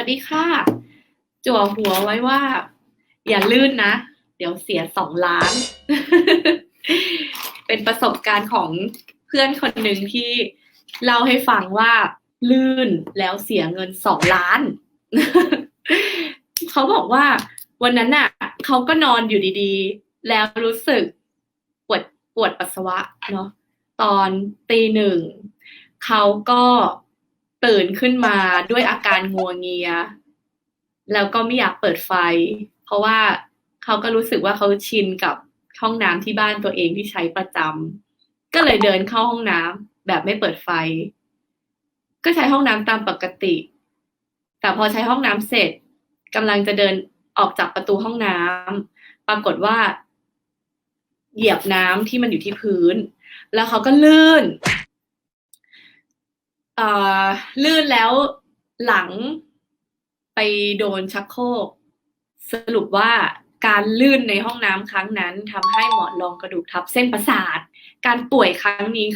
วัสดีค่ะ จั่วหัวไว้ว่า อย่าลื่นนะ เดี๋ยวเสียสองล้าน เป็นประสบการณ์ของเพื่อนคนหนึ่งที่เล่าให้ฟังว่าลื่นแล้วเสียเงินสองล้าน เขาบอกว่าวันนั้นน่ะเขาก็นอนอยู่ดีๆ แล้วรู้สึกปวดปวดปัสสาวะเนาะตอนตีหนึ่งเขาก็ ตื่นขึ้นมาด้วยอาการงัวเงีย แล้วก็ไม่อยากเปิดไฟ เพราะว่าเขาก็รู้สึกว่าเขาชินกับห้องน้ำที่บ้านตัวเองที่ใช้ประจำก็เลยเดินเข้าห้องน้ำแบบไม่เปิดไฟ ก็ใช้ห้องน้ำตามปกติ แต่พอใช้ห้องน้ำเสร็จกำลังจะเดินออกจากประตูห้องน้ำปรากฏว่า เหยียบน้ำที่มันอยู่ที่พื้น แล้วเขาก็ลื่น ลื่นแล้วหลังไปโดนชักโครกสรุปว่าการลื่นในห้องน้ำครั้งนั้นทำให้หมอนรองกระดูกทับเส้นประสาท การป่วยครั้งนี้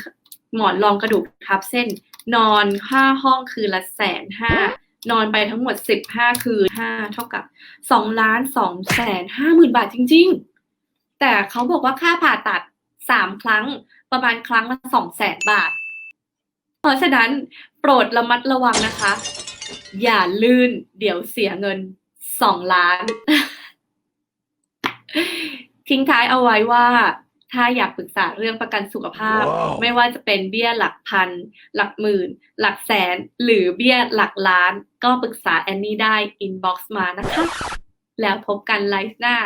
หมอนรองกระดูกทับเส้น นอนห้าห้องคืนละแสนห้านอนไปทั้งหมดสิบห้าคืนห้าเท่ากับสองล้านสองแสนห้าหมื่นบาทจริง ๆ แต่เขาบอกว่าค่าผ่าตัดสามครั้งประมาณครั้งละสองแสนบาท เพราะฉะนั้นโปรดระมัดระวังนะคะ อย่าลื่นเดี๋ยวเสียเงินสองล้าน ทิ้งท้ายเอาไว้ว่าถ้าอยากปรึกษาเรื่องประกันสุขภาพว้าวไม่ว่าจะเป็นเบี้ยหลักพัน หลักหมื่น หลักแสน หรือเบี้ยหลักล้าน ก็ปรึกษาแอนนี่ได้อินบ็อกซ์มานะคะ แล้วพบกันไลฟ์หน้า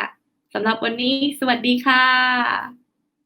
สำหรับวันนี้ สวัสดีค่ะ